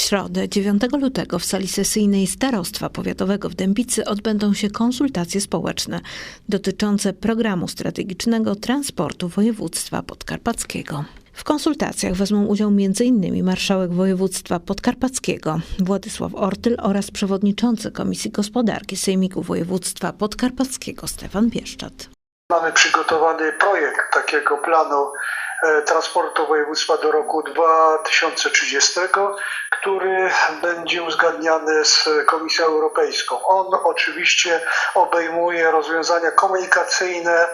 środę 9 lutego w sali sesyjnej Starostwa Powiatowego w Dębicy odbędą się konsultacje społeczne dotyczące programu strategicznego transportu województwa podkarpackiego. W konsultacjach wezmą udział m.in. marszałek województwa podkarpackiego Władysław Ortyl oraz przewodniczący Komisji Gospodarki Sejmiku Województwa Podkarpackiego Stefan Bieszczat. Mamy przygotowany projekt takiego planu e, transportu województwa do roku 2030, który będzie uzgadniany z Komisją Europejską. On oczywiście obejmuje rozwiązania komunikacyjne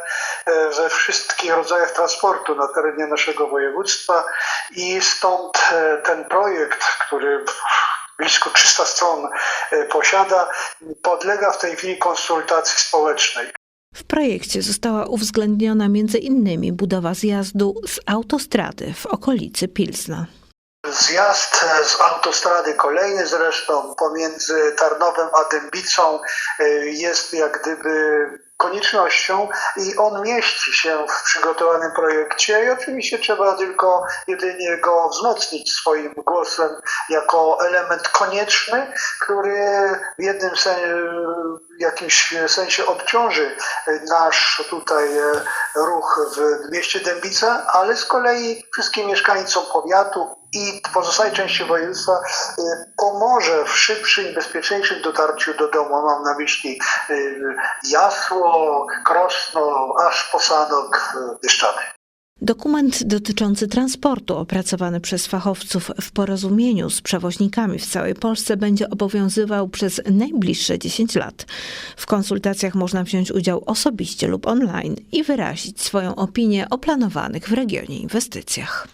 we wszystkich rodzajach transportu na terenie naszego województwa i stąd e, ten projekt, który blisko 300 stron e, posiada, podlega w tej chwili konsultacji społecznej. W projekcie została uwzględniona m.in. budowa zjazdu z autostrady w okolicy Pilsna. Zjazd e, z autostrady kolejny zresztą pomiędzy Tarnowem a Dębicą e, jest jak gdyby koniecznością i on mieści się w przygotowanym projekcie i oczywiście trzeba tylko jedynie go wzmocnić swoim głosem jako element konieczny, który w jednym sen, jakimś sensie odciąży nasz tutaj e, ruch w mieście Dębica, ale z kolei wszystkim mieszkańcom powiatu i pozostałej części województwa y, pomoże w szybszym bezpieczniejszym dotarciu do domu. Mam na myśli y, Jasło, Krosno, aż po Sanok, Bieszczady. Dokument dotyczący transportu, opracowany przez fachowców w porozumieniu z przewoźnikami w całej Polsce, będzie obowiązywał przez najbliższe 10 lat. W konsultacjach można wziąć udział osobiście lub online i wyrazić swoją opinię o planowanych w regionie inwestycjach.